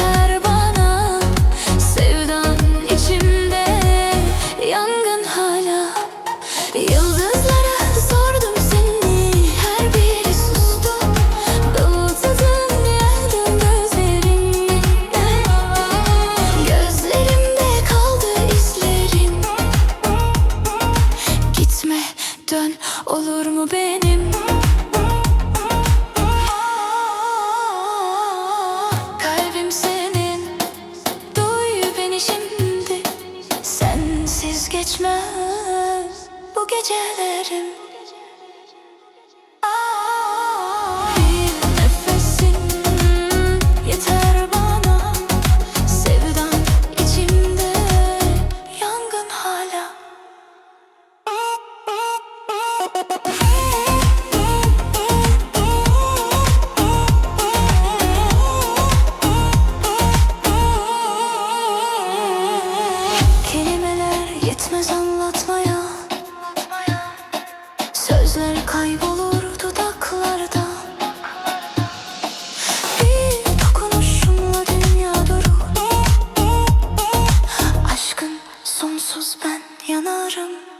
yeter Sevdan içimde yangın hala. Yıldızlara sordum seni her biri sustu. Dağıtıdın yangın gözlerini Gözlerimde kaldı izlerin Gitme dön olur mu benim? geçmez bu gecelerim. yanarım.